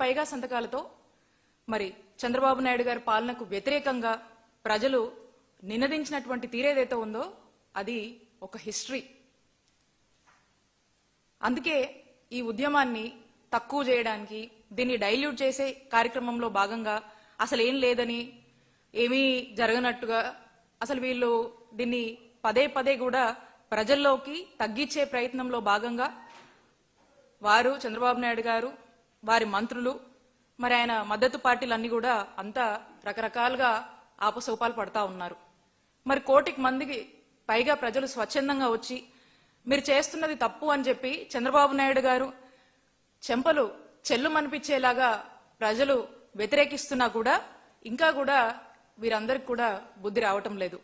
పైగా సంతకాలతో. మరి చంద్రబాబు నాయుడు గారి పాలనకు వ్యతిరేకంగా ప్రజలు నినదించినటువంటి తీరేదైతే ఉందో అది ఒక హిస్టరీ. అందుకే ఈ ఉద్యమాన్ని తక్కువ చేయడానికి దీన్ని డైల్యూట్ చేసే కార్యక్రమంలో భాగంగా అసలు ఏం లేదని ఏమీ జరగనట్టుగా అసలు వీళ్ళు దీన్ని పదే పదే కూడా ప్రజల్లోకి తగ్గించే ప్రయత్నంలో భాగంగా వారు చంద్రబాబు నాయుడు గారు వారి మంత్రులు మరి ఆయన మద్దతు పార్టీలన్నీ కూడా అంతా రకరకాలుగా ఆపసోపాలు పడతా ఉన్నారు. మరి కోటికి మందికి పైగా ప్రజలు స్వచ్ఛందంగా వచ్చి మీరు చేస్తున్నది తప్పు అని చెప్పి చంద్రబాబు నాయుడు గారు చెంపలు చెల్లుమనిపించేలాగా ప్రజలు వ్యతిరేకిస్తున్నా కూడా ఇంకా కూడా వీరందరికి కూడా బుద్ధి రావటం లేదు.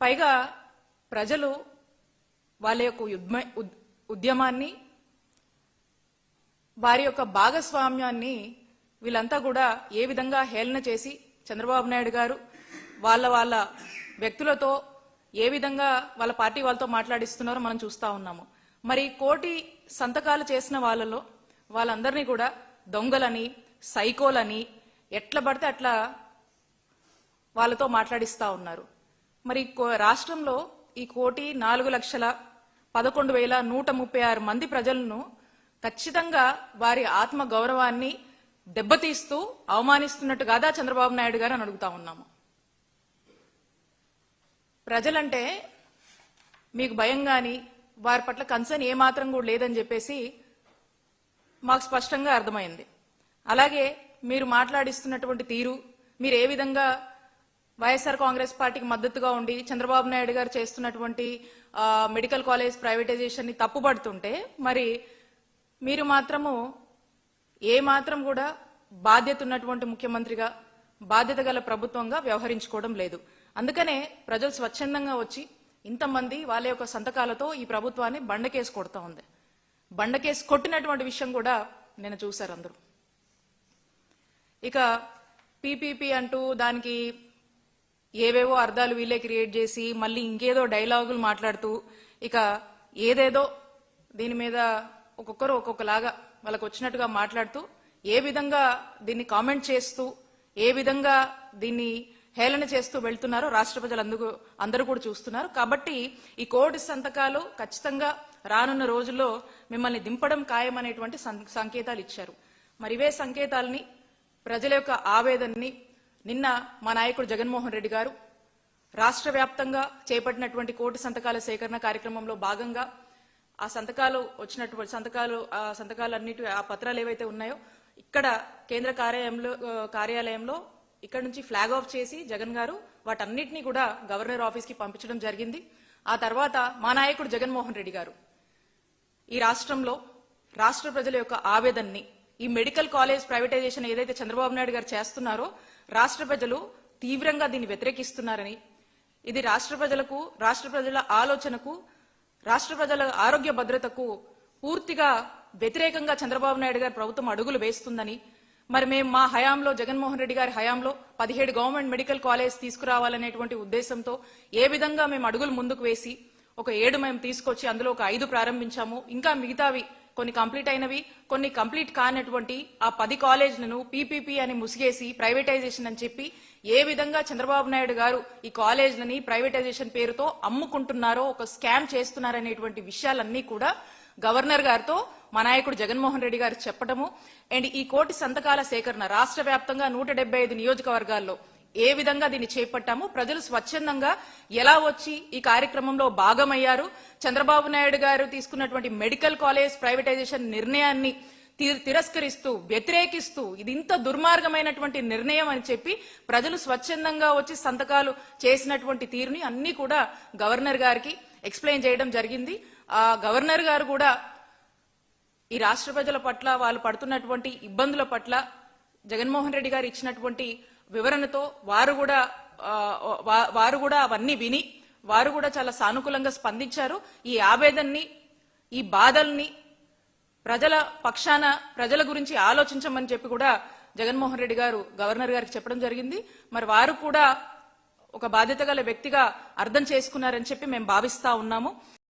పైగా ప్రజలు వాళ్ళ యొక్క ఉద్యమాన్ని వారి యొక్క భాగస్వామ్యాన్ని వీళ్ళంతా కూడా ఏ విధంగా హేళన చేసి చంద్రబాబు నాయుడు గారు వాళ్ళ వాళ్ళ వ్యక్తులతో ఏ విధంగా వాళ్ళ పార్టీ వాళ్ళతో మాట్లాడిస్తున్నారో మనం చూస్తా ఉన్నాము. మరి కోటి సంతకాలు చేసిన వాళ్ళలో వాళ్ళందరినీ కూడా దొంగలని సైకోలని ఎట్లా పడితే అట్లా వాళ్ళతో మాట్లాడిస్తా ఉన్నారు. మరి కో- రాష్ట్రంలో ఈ కోటి నాలుగు లక్షల పదకొండు వేల నూట ముప్పై ఆరు మంది ప్రజలను ఖచ్చితంగా వారి ఆత్మ గౌరవాన్ని దెబ్బతీస్తూ అవమానిస్తున్నట్టు కాదా చంద్రబాబు నాయుడు గారు అని అడుగుతా ఉన్నాము. ప్రజలంటే మీకు భయం గాని వారి పట్ల కన్సర్న్ ఏమాత్రం కూడా లేదని చెప్పేసి మాకు స్పష్టంగా అర్థమైంది. అలాగే మీరు మాట్లాడిస్తున్నటువంటి తీరు మీరు ఏ విధంగా వైఎస్ఆర్ కాంగ్రెస్ పార్టీకి మద్దతుగా ఉండి చంద్రబాబు నాయుడు గారు చేస్తున్నటువంటి మెడికల్ కాలేజ్ ప్రైవేటైజేషన్ని తప్పుపడుతుంటే మరి మీరు మాత్రము ఏ మాత్రం కూడా బాధ్యత ఉన్నటువంటి ముఖ్యమంత్రిగా బాధ్యత గల ప్రభుత్వంగా వ్యవహరించుకోవడం లేదు. అందుకనే ప్రజలు స్వచ్ఛందంగా వచ్చి ఇంతమంది వాళ్ళ యొక్క సంతకాలతో ఈ ప్రభుత్వాన్ని బండకేసి కొడుతూ ఉంది. బండకేసి కొట్టినటువంటి విషయం కూడా నేను చూశారు అందరూ. ఇక పీపీపీ అంటూ దానికి ఏవేవో అర్థాలు వీళ్ళే క్రియేట్ చేసి మళ్ళీ ఇంకేదో డైలాగులు మాట్లాడుతూ ఇక ఏదేదో దీని మీద ఒక్కొక్కరు ఒక్కొక్కలాగా వాళ్ళకు వచ్చినట్టుగా మాట్లాడుతూ ఏ విధంగా దీన్ని కామెంట్ చేస్తూ ఏ విధంగా దీన్ని హేళన చేస్తూ వెళ్తున్నారో రాష్ట్ర ప్రజలందరూ అందరూ కూడా చూస్తున్నారు. కాబట్టి ఈ కోటి సంతకాలు ఖచ్చితంగా రానున్న రోజుల్లో మిమ్మల్ని దింపడం ఖాయమనేటువంటి సం- సంకేతాలు ఇచ్చారు. మరి ఇవే సంకేతాలని ప్రజల యొక్క ఆవేదనని నిన్న మా నాయకుడు జగన్మోహన్ రెడ్డి గారు రాష్ట్ర వ్యాప్తంగా చేపట్టినటువంటి కోటి సంతకాల సేకరణ కార్యక్రమంలో భాగంగా ఆ సంతకాలు వచ్చినటువంటి సంతకాలు ఆ సంతకాలు అన్నిటి ఆ పత్రాలు ఏవైతే ఉన్నాయో ఇక్కడ కేంద్ర కార్యాలయంలో కార్యాలయంలో ఇక్కడ నుంచి ఫ్లాగ్ ఆఫ్ చేసి జగన్ గారు వాటన్నిటినీ కూడా గవర్నర్ ఆఫీస్కి పంపించడం జరిగింది. ఆ తర్వాత మా నాయకుడు జగన్మోహన్ రెడ్డి గారు ఈ రాష్ట్రంలో రాష్ట్ర ప్రజల యొక్క ఆవేదనని ఈ మెడికల్ కాలేజ్ ప్రైవేటైజేషన్ ఏదైతే చంద్రబాబు నాయుడు గారు చేస్తున్నారో రాష్ట్ర ప్రజలు తీవ్రంగా దీన్ని వ్యతిరేకిస్తున్నారని ఇది రాష్ట్ర ప్రజలకు రాష్ట్ర ప్రజల ఆలోచనకు రాష్ట్ర ప్రజల ఆరోగ్య భద్రతకు పూర్తిగా వ్యతిరేకంగా చంద్రబాబు నాయుడు గారి ప్రభుత్వం అడుగులు వేస్తుందని మరి మేము మా హయాంలో జగన్మోహన్ రెడ్డి గారి హయాంలో పదిహేడు గవర్నమెంట్ మెడికల్ కాలేజ్ తీసుకురావాలనేటువంటి ఉద్దేశంతో ఏ విధంగా మేము అడుగులు ముందుకు వేసి ఒక ఏడు మేము తీసుకొచ్చి అందులో ఒక ఐదు ప్రారంభించాము. ఇంకా మిగతావి కొన్ని కంప్లీట్ అయినవి కొన్ని కంప్లీట్ కానటువంటి ఆ పది కాలేజీలను పీపీపీ అని ముసిగేసి ప్రైవేటైజేషన్ అని చెప్పి ఏ విధంగా చంద్రబాబు నాయుడు గారు ఈ కాలేజ్లని ప్రైవేటైజేషన్ పేరుతో అమ్ముకుంటున్నారో ఒక స్కామ్ చేస్తున్నారనేటువంటి విషయాలన్నీ కూడా గవర్నర్ గారితో మా నాయకుడు జగన్మోహన్ రెడ్డి గారు చెప్పడము అండ్ ఈ కోటి సంతకాల సేకరణ రాష్ట్ర వ్యాప్తంగా నూట ఐదు నియోజకవర్గాల్లో ఏ విధంగా దీన్ని చేపట్టాము ప్రజలు స్వచ్ఛందంగా ఎలా వచ్చి ఈ కార్యక్రమంలో భాగమయ్యారు చంద్రబాబు నాయుడు గారు తీసుకున్నటువంటి మెడికల్ కాలేజ్ ప్రైవేటైజేషన్ నిర్ణయాన్ని తిరస్కరిస్తూ వ్యతిరేకిస్తూ ఇది ఇంత దుర్మార్గమైనటువంటి నిర్ణయం అని చెప్పి ప్రజలు స్వచ్ఛందంగా వచ్చి సంతకాలు చేసినటువంటి తీరుని అన్ని కూడా గవర్నర్ గారికి ఎక్స్ప్లెయిన్ చేయడం జరిగింది. ఆ గవర్నర్ గారు కూడా ఈ రాష్ట్ర ప్రజల పట్ల వాళ్ళు పడుతున్నటువంటి ఇబ్బందుల పట్ల జగన్మోహన్ రెడ్డి గారు ఇచ్చినటువంటి వివరణతో వారు కూడా వారు కూడా అవన్నీ విని వారు కూడా చాలా సానుకూలంగా స్పందించారు. ఈ ఆవేదనని ఈ బాధల్ని ప్రజల పక్షాన ప్రజల గురించి ఆలోచించమని చెప్పి కూడా జగన్మోహన్ రెడ్డి గారు గవర్నర్ గారికి చెప్పడం జరిగింది. మరి వారు కూడా ఒక బాధ్యత గల వ్యక్తిగా అర్థం చేసుకున్నారని చెప్పి మేము భావిస్తా ఉన్నాము.